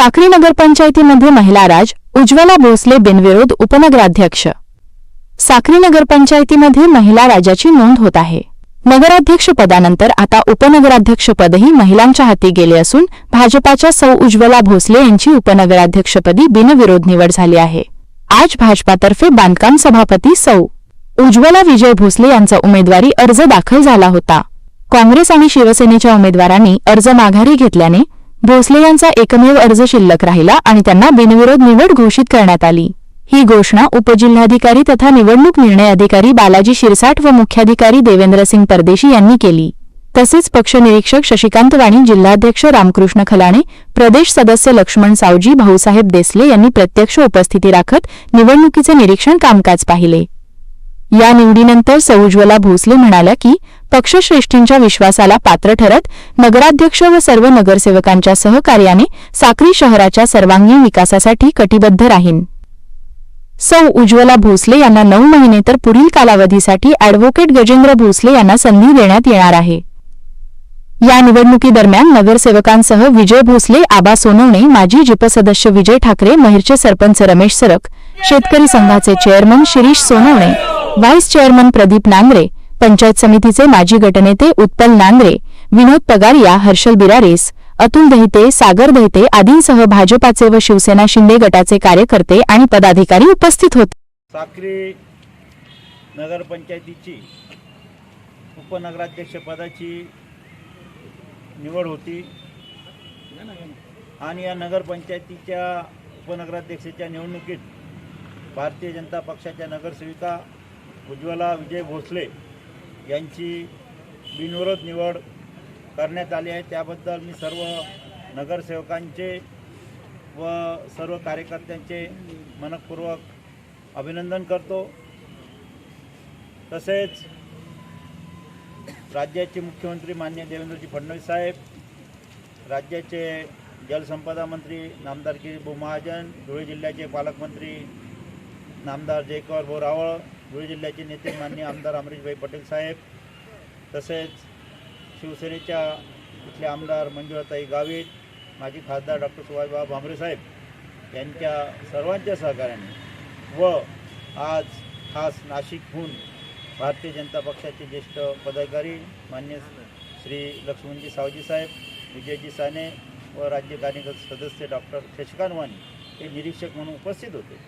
साखरी नगरपंचायतीमध्ये महिला राज उज्ज्वला भोसले बिनविरोध उपनगराध्यक्ष. साखरी नगरपंचायतीमध्ये महिला राजाची नोंद होत आहे. नगराध्यक्ष पदानंतर आता उपनगराध्यक्षपदही महिलांच्या हाती गेले असून भाजपाच्या सौ उज्ज्वला भोसले यांची उपनगराध्यक्षपदी बिनविरोध निवड झाली आहे. आज भाजपातर्फे बांधकाम सभापती सौ. उज्ज्वला विजय भोसले यांचा उमेदवारी अर्ज दाखल झाला होता. काँग्रेस आणि शिवसेनेच्या उमेदवारांनी अर्ज माघारी घेतल्याने भोसले यांचा एकमेव अर्ज शिल्लक राहिला आणि त्यांना बिनविरोध निवड घोषित करण्यात आली. ही घोषणा उपजिल्हाधिकारी तथा निवडणूक निर्णय अधिकारी बालाजी शिरसाट व मुख्याधिकारी देवेंद्रसिंग परदेशी यांनी केली. तसेच पक्ष निरीक्षक शशिकांत वाणी जिल्हाध्यक्ष रामकृष्ण खलाणे प्रदेश सदस्य लक्ष्मण सावजी भाऊसाहेब देसले यांनी प्रत्यक्ष उपस्थिती राखत निवडणुकीचे निरीक्षण कामकाज पाहिले. या निवडीनंतर सौज्वला भोसले म्हणाल्या की पक्षश्रेष्ठींच्या विश्वासाला पात्र ठरत नगराध्यक्ष व सर्व नगरसेवकांच्या सहकार्याने साक्री शहराच्या सर्वांगीण विकासासाठी कटिबद्ध राहीन. सौ उज्ज्वला भोसले यांना नऊ महिने तर पुढील कालावधीसाठी अॅडव्होकेट गजेंद्र भोसले यांना संधी देण्यात येणार आहे. या निवडणुकीदरम्यान नगरसेवकांसह विजय भोसले आबा सोनवणे माजी जिपसदस्य विजय ठाकरे महिरचे सरपंच रमेश सरक शेतकरी संघाचे chairman Shirish Sonawane vice chairman Pradeep Nangare panchayat समितीचे माजी गटनेते उत्पल नांद्रे विनोद पगारिया हर्षल बिरारेस अतुल दहिते सागर दहिते आदींसह भाजपाचे व शिवसेना शिंदे गटाचे कार्यकर्ते आणि पदाधिकारी उपस्थित होते. साक्री नगरपंचायतीची उपनगराध्यक्षपदाची निवड होती. आणि या नगरपंचायतीच्या उपनगराध्यक्षाच्या निवडणुकीत भारतीय जनता पक्षाच्या नगरसेविका उज्ज्वला विजय भोसले यांची बिनविरोध निवड करण्यात आली आहे. त्याबद्दल मी सर्व नगरसेवकांचे व सर्व कार्यकर्त्यांचे मनपूर्वक अभिनंदन करतो. तसेच राज्याचे मुख्यमंत्री मान्य देवेंद्रजी फडणवीस साहेब राज्याचे जलसंपदा मंत्री नामदार किरीबू महाजन धुळे जिल्ह्याचे पालकमंत्री नामदार जयकुमार भाऊ रावळ धुळे जिल्ह्याचे नेते मान्य आमदार अमरीशभाई पटेल साहेब तसेच शिवसेनेच्या इथले आमदार मंजुळाताई गावित माजी खासदार डॉक्टर सुभाषबाबा भांबरे साहेब यांच्या सर्वांच्या सहकार्याने व आज खास नाशिकहून भारतीय जनता पक्षाचे ज्येष्ठ पदाधिकारी मान्य श्री लक्ष्मणजी सावजी साहेब विजयजी साने व राज्य कार्यकर्ते सदस्य डॉक्टर शशिकांत वाणी हे निरीक्षक म्हणून उपस्थित होते.